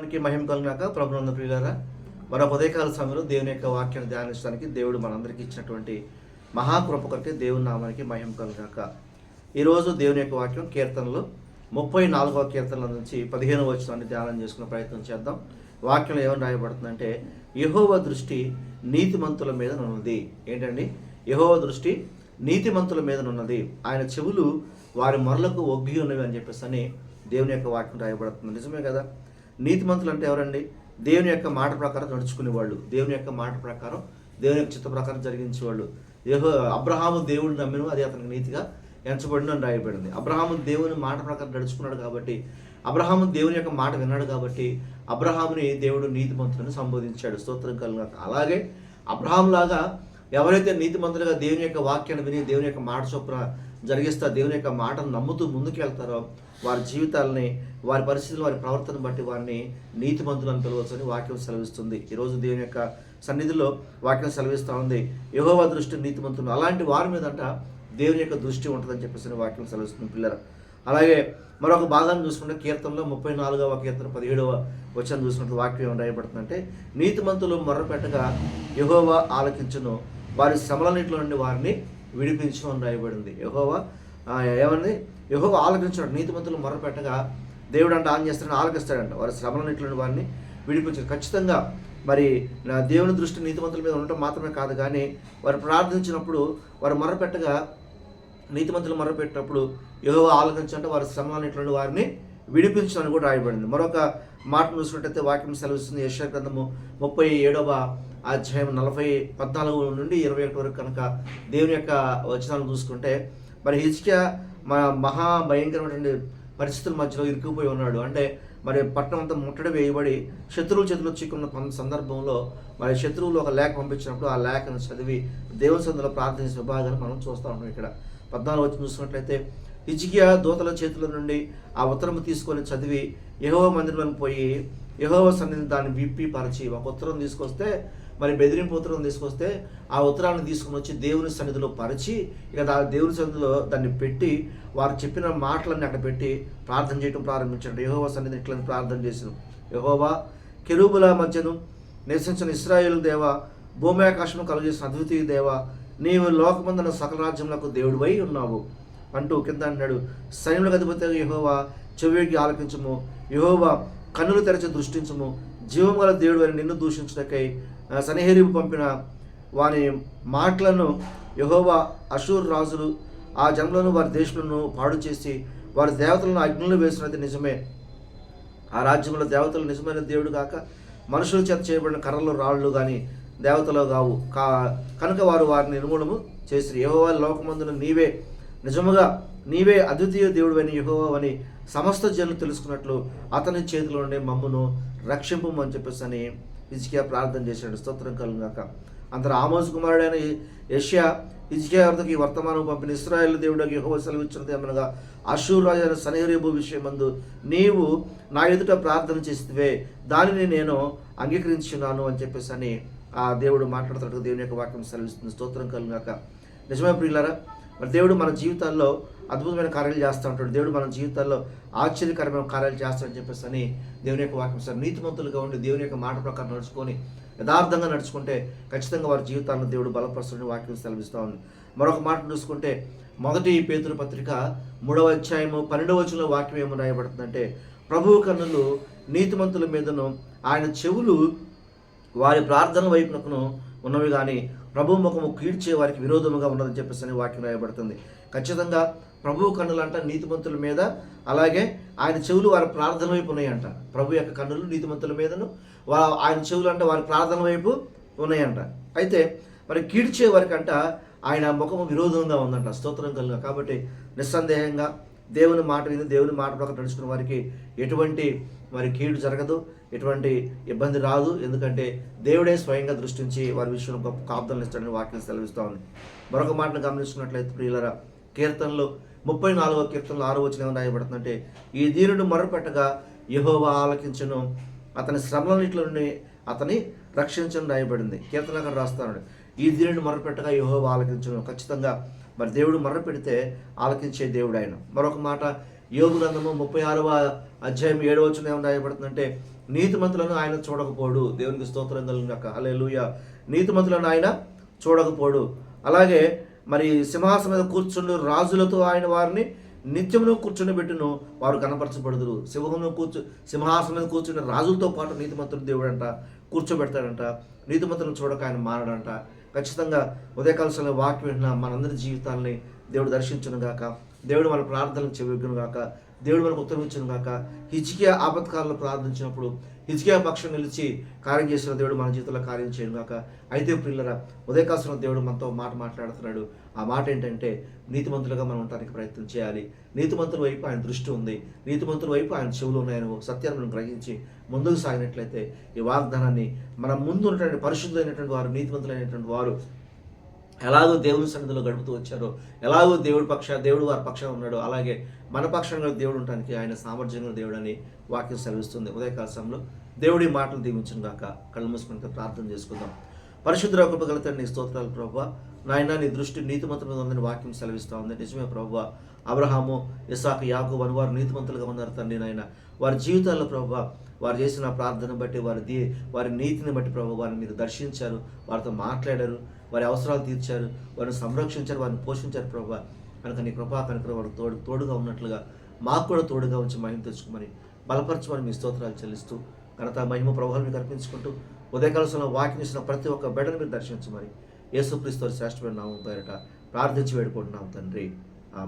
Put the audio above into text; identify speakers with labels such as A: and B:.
A: మనకి మహిమ కలిగినాక ప్రభునంద ప్రియులారా మన ఉదయకాల సమయంలో దేవుని యొక్క వాక్యాన్ని ధ్యానించడానికి దేవుడు మనందరికీ ఇచ్చినటువంటి మహాకృప కొరకే దేవుని నామానికి మహిమ కలిగినాక ఈరోజు దేవుని యొక్క వాక్యం కీర్తనలు ముప్పై నాలుగవ కీర్తనల నుంచి పదిహేను వచనాన్ని ధ్యానం చేసుకునే ప్రయత్నం చేద్దాం. వాక్యంలో ఏమని రాయబడుతుందంటే యహోవ దృష్టి నీతిమంతుల మీద ఉన్నది. ఏంటండి? యహోవ దృష్టి నీతిమంతుల మీద ఉన్నది. ఆయన చెవులు వారి మొరలకు ఒగ్గి ఉన్నవి అని చెప్పేసి అని దేవుని యొక్క వాక్యం రాయబడుతుంది. నిజమే కదా? నీతిమంతులు అంటే ఎవరండి? దేవుని యొక్క మాట ప్రకారం నడుచుకునే వాళ్ళు దేవుని యొక్క మాట ప్రకారం దేవుని యొక్క చిత్త ప్రకారం జరిగించే వాళ్ళు యెహో అబ్రహాము దేవుడు నమ్మిన అది అతనికి నీతిగా ఎంచబడిన అని రాయబడింది. అబ్రహాము దేవుని మాట ప్రకారం నడుచుకున్నాడు కాబట్టి అబ్రహాము దేవుని యొక్క మాట విన్నాడు కాబట్టి అబ్రహాముని దేవుడు నీతిమంతులను సంబోధించాడు. స్తోత్రం కలిగిన అలాగే అబ్రహాం లాగా ఎవరైతే నీతిమంతులుగా దేవుని యొక్క వాక్యాన్ని విని దేవుని యొక్క మాట చొప్పున జరిగిస్తా దేవుని యొక్క మాటను నమ్ముతూ ముందుకు వెళ్తారో వారి జీవితాలని వారి పరిస్థితులు వారి ప్రవర్తన బట్టి వారిని నీతిమంతులు అని పిలవచ్చని వాక్యం సెలవిస్తుంది. ఈరోజు దేవుని యొక్క సన్నిధిలో వాక్యం సెలవిస్తూ ఉంది. యహోవా దృష్టి నీతిమంతులు అలాంటి వారి మీదంట దేవుని యొక్క దృష్టి ఉంటుందని చెప్పేసి వాక్యం సెలవిస్తుంది పిల్లలు అలాగే మరొక భాగాన్ని చూసుకుంటే కీర్తనలో ముప్పై నాలుగవ కీర్తన పదిహేడవ వచ్చిన చూసుకుంటే వాక్యం ఏం రాయబడుతుందంటే నీతిమంతులు మొర్రపెట్టగా యహోవా ఆలకించును. వారి శ్రమలన్నింటిలో నుండి వారిని విడిపించు అని రాయబడింది. యహోవా ఏమని యహోవా ఆలకించాడు. నీతిమంతులు మొరపెట్టగా దేవుడు అంటే ఆన్ చేస్తాడని ఆలకిస్తాడంట. వారి శ్రమలన్నింటిలో వారిని విడిపించాడు. ఖచ్చితంగా మరి నా దేవుని దృష్టి నీతిమంతుల మీద ఉండటం మాత్రమే కాదు కానీ వారు ప్రార్థించినప్పుడు వారు మొరపెట్టగా నీతిమంతులు మొరపెట్టినప్పుడు యహోవా ఆలోచించంటే వారి శ్రమలన్నింటి వారిని విడిపించడానికి కూడా రాయబడింది. మరొక మాట చూసినట్టయితే వాక్యం సెలవిస్తుంది. యశ్వ గ్రంథము ముప్పై ఏడవ అధ్యాయం నలభై పద్నాలుగు నుండి ఇరవై ఒకటి వరకు కనుక దేవుని యొక్క వచనాలు చూసుకుంటే మరి హిజ్కియా మా మహా భయంకరమైనటువంటి పరిస్థితుల మధ్యలో ఇరుక్కుపోయి ఉన్నాడు. అంటే మరి పట్టణం అంతా ముట్టడి వేయబడి శత్రువుల చేతిలో చిక్కున్న కొంత సందర్భంలో మరి శత్రువులు ఒక లేఖ పంపించినప్పుడు ఆ లేఖను చదివి దేవుని సందులో ప్రార్థించిన విభాగాన్ని మనం చూస్తూ ఉన్నాం ఇక్కడ. పద్నాలుగు వచ్చి చూసినట్లయితే హిజ్కియా దూతల చేతుల నుండి ఆ ఉత్తరం తీసుకొని చదివి యహో మందిరంలో పోయి యహోవ సన్నిధిని దాన్ని విప్పి పరిచి ఒక ఉత్తరం తీసుకొస్తే మరి బెదిరింపు ఉత్తరం తీసుకొస్తే ఆ ఉత్తరాన్ని తీసుకొని వచ్చి దేవుని సన్నిధిలో పరిచి ఇక దా దేవుని సన్నిధిలో దాన్ని పెట్టి వారు చెప్పిన మాటలన్నీ అక్కడ పెట్టి ప్రార్థన చేయడం ప్రారంభించాడు. యహోవ సన్నిధిని ఇట్లని ప్రార్థన చేసిన? యహోవా కెరూబుల మధ్యను నివసించిన ఇస్రాయేల్ దేవ భూమి ఆకాశం కలుగజేసిన అద్వితీయ దేవ నీవు లోకమందున సకల రాజ్యములకు దేవుడివై ఉన్నావు. అంటూ కింద అన్నాడు. సైన్యులకు అధిపతి యహోవా చెవికి ఆలకించము. యహోవా కన్నులు తెరచి దృష్టించము. జీవం గల దేవుడు అని నిన్ను దూషించటకై సనిహేరిపు పంపిన వాని మాటలను యహోవా అషూర్ రాజులు ఆ జన్మలను వారి దేశంలో పాడు చేసి వారి దేవతలను అగ్నిలో వేసినది నిజమే. ఆ రాజ్యంలో దేవతలు నిజమైన దేవుడు కాక మనుషుల చేత చేయబడిన కర్రలు రాళ్ళు కానీ దేవతలు కావు. కా కనుక వారు వారిని నిర్మూలము చేసి యహోవా లోకమందున నీవే నిజముగా నీవే అద్వితీయ దేవుడు అని యహోవా అని సమస్త జనులు తెలుసుకున్నట్లు అతని చేతిలో ఉండే మమ్మును రక్షింపు అని చెప్పేసి అని ఇజికియా ప్రార్థన చేశాడు. స్తోత్రం కలుగాక అంతలో ఆమోస్ కుమారుడైన యష్యా ఇజికియా వద్దకు ఈ వర్తమానం పంపిన ఇస్రాయేల్ దేవుడికి యెహోవా సెలవిచ్చినది ఏమనగా అషూర్ రాజైన సనేరేబు విషయమందు నీవు నా ఎదుట ప్రార్థన చేస్తే దానిని నేను అంగీకరించున్నాను అని చెప్పేసి అని ఆ దేవుడు మాట్లాడుతున్నట్టు దేవుని యొక్క వాక్యం సెలవిస్తుంది. స్తోత్రం కలుగాక నిజమే ప్రియులారా మరి దేవుడు మన జీవితాల్లో అద్భుతమైన కార్యాలు చేస్తూ ఉంటాడు. దేవుడు మన జీవితాల్లో ఆశ్చర్యకరమైన కార్యాలు చేస్తాడని చెప్పేసి అని దేవుని యొక్క వాక్యం సార్ నీతిమంతులుగా ఉండి దేవుని యొక్క మాట ప్రకారం నడుచుకొని యథార్థంగా నడుచుకుంటే ఖచ్చితంగా వారి జీవితాలను దేవుడు బలపరుస్తున్న వాక్యం సెలవిస్తూ ఉంది. మరొక మాట చూసుకుంటే మొదటి పేతురు పత్రిక మూడవ అధ్యాయము పన్నెండవ వచనంలో వాక్యం ఏమో రాయబడుతుందంటే ప్రభువు కన్నులు నీతిమంతుల మీదను ఆయన చెవులు వారి ప్రార్థన వైపునకును ఉన్నవి కానీ ప్రభు ముఖము కీడ్చే వారికి విరోధముగా ఉన్నదని చెప్పేసి అని వాక్యం రాయబడుతుంది. ఖచ్చితంగా ప్రభు కన్నులు అంట నీతిమంతుల మీద అలాగే ఆయన చెవులు వారి ప్రార్థన వైపు ఉన్నాయంట. ప్రభు యొక్క కన్నులు నీతిమంతుల మీదను వా ఆయన చెవులు అంటే వారి ప్రార్థన వైపు ఉన్నాయంట. అయితే మరి కీడ్చే వారికంట ఆయన ముఖము విరోధంగా ఉందంట. స్తోత్రం కలుగా కాబట్టి నిస్సందేహంగా దేవుని మాట విని దేవుని మాట ప్రకారం నడుచుకున్న వారికి ఎటువంటి మరి కీడు జరగదు ఎటువంటి ఇబ్బంది రాదు. ఎందుకంటే దేవుడే స్వయంగా దృష్టించి వారి విషయంలో గొప్ప కాపుదలను ఇస్తాడని వాక్యం సెలవిస్తూ ఉంది. మరొక మాటను గమనించుకున్నట్లయితే ప్రియులరా కీర్తనలో ముప్పై నాలుగో కీర్తనలో ఆరో వచ్చిన రాయబడుతుందంటే ఈ దీనుడు మొరపెట్టగా యహోవా ఆలకించను. అతని శ్రమలన్నింటిలో నుండి అతని రక్షించను రాయబడింది. కీర్తనగా రాస్తాడు. ఈ దీనిని మొరపెట్టగా యహోవా ఆలకించను. ఖచ్చితంగా మరి దేవుడు మర్ర పెడితే ఆలకించే దేవుడు ఆయన. మరొక మాట యోగు గ్రంథము ముప్పై ఆరవ అధ్యాయం ఏడవ వచ్చిన ఏమని రాయబడుతుందంటే నీతిమంతులను ఆయన చూడకపోడు. దేవునికి స్తోత్రం కలిగినాక అలెలుయ నీతిమంతులను ఆయన చూడకపోడు. అలాగే మరి సింహాసనం మీద కూర్చుండు రాజులతో ఆయన వారిని నిత్యమును కూర్చుని పెట్టును వారు కనపరచబడదురు. సింహమును కూర్చు సింహాసనం మీద కూర్చుని రాజులతో పాటు నీతిమంతుడు దేవుడంట కూర్చోబెడతాడంట. నీతిమంతులను చూడక ఆయన మారడంట. ఖచ్చితంగా ఉదయకాల సమయంలో వాక్యం వింటున్న మనందరి జీవితాలని దేవుడు దర్శించును గాక దేవుడు మన ప్రార్థనలు చెవిగును గాక. దేవుడు మనకు ఉత్తరమించును గాక. హిజ్కియా ఆపత్కాలంలో ప్రార్థించినప్పుడు హిజ్కియా పక్షం నిలిచి కార్యం చేసిన దేవుడు మన జీవితంలో కార్యం చేయను గాక. అయితే పిల్లరా ఉదయకాలంలో దేవుడు మనతో మాట మాట్లాడుతున్నాడు. ఆ మాట ఏంటంటే నీతిమంతులుగా మనం ఉండటానికి ప్రయత్నం చేయాలి. నీతిమంతుల వైపు ఆయన దృష్టి ఉంది. నీతిమంతుల వైపు ఆయన చెవులు ఉన్నాయని సత్యాన్ని మనం గ్రహించి ముందుకు సాగినట్లయితే ఈ వాగ్దానాన్ని మన ముందు ఉన్నటువంటి పరిశుద్ధమైనటువంటి వారు నీతిమంతులైనటువంటి వారు ఎలాగో దేవుని సన్నిధిలో గడుపుతూ వచ్చారో ఎలాగో దేవుడి పక్ష దేవుడు వారి పక్షం ఉన్నాడు అలాగే మన పక్షంగా దేవుడు ఉండటానికి ఆయన సామర్థ్యంగా దేవుడు అని వాక్యం సెలవిస్తుంది. ఉదయకాల సమయంలో దేవుడి మాటలు దీవించిన దాకా కళ్ళు మూసుకుంటే ప్రార్థన చేసుకుందాం. పరిశుద్ధ కృపగల తండ్రి స్తోత్రాలు ప్రభావ నాయన నీ దృష్టి నీతిమంతుల మీద ఉందని వాక్యం సెలవిస్తూ ఉంది నిజమే ప్రభు. అబ్రహాము ఇసాకు యాకు అని వారు నీతిమంతులుగా ఉన్నారు తండ్రి నాయన. వారి జీవితాల్లో ప్రభు వారు చేసిన ప్రార్థన బట్టి వారి దీ వారి నీతిని బట్టి ప్రభు వారిని మీరు దర్శించారు. వారితో మాట్లాడారు. వారి అవసరాలు తీర్చారు. వారిని సంరక్షించారు. వారిని పోషించారు ప్రభు. కనుక నీ కృపా కనుక వారు తోడు తోడుగా ఉన్నట్లుగా మాకు కూడా తోడుగా ఉంచి మహిమ తెచ్చుకోమని బలపరచమని మీ స్తోత్రాలు చెల్లిస్తూ ఘనత మహిమ ప్రభావాలు మీకు అర్పించుకుంటూ ఉదయకాలంలో వాకింగ్ ఇచ్చిన ప్రతి ఒక్క బిడ్డను మీరు దర్శించమని. యేసుక్రీస్తు శ్రేష్టమైన నామం పేరిట ప్రార్థించి వేడుకుంటున్నాం తండ్రి. ఆమె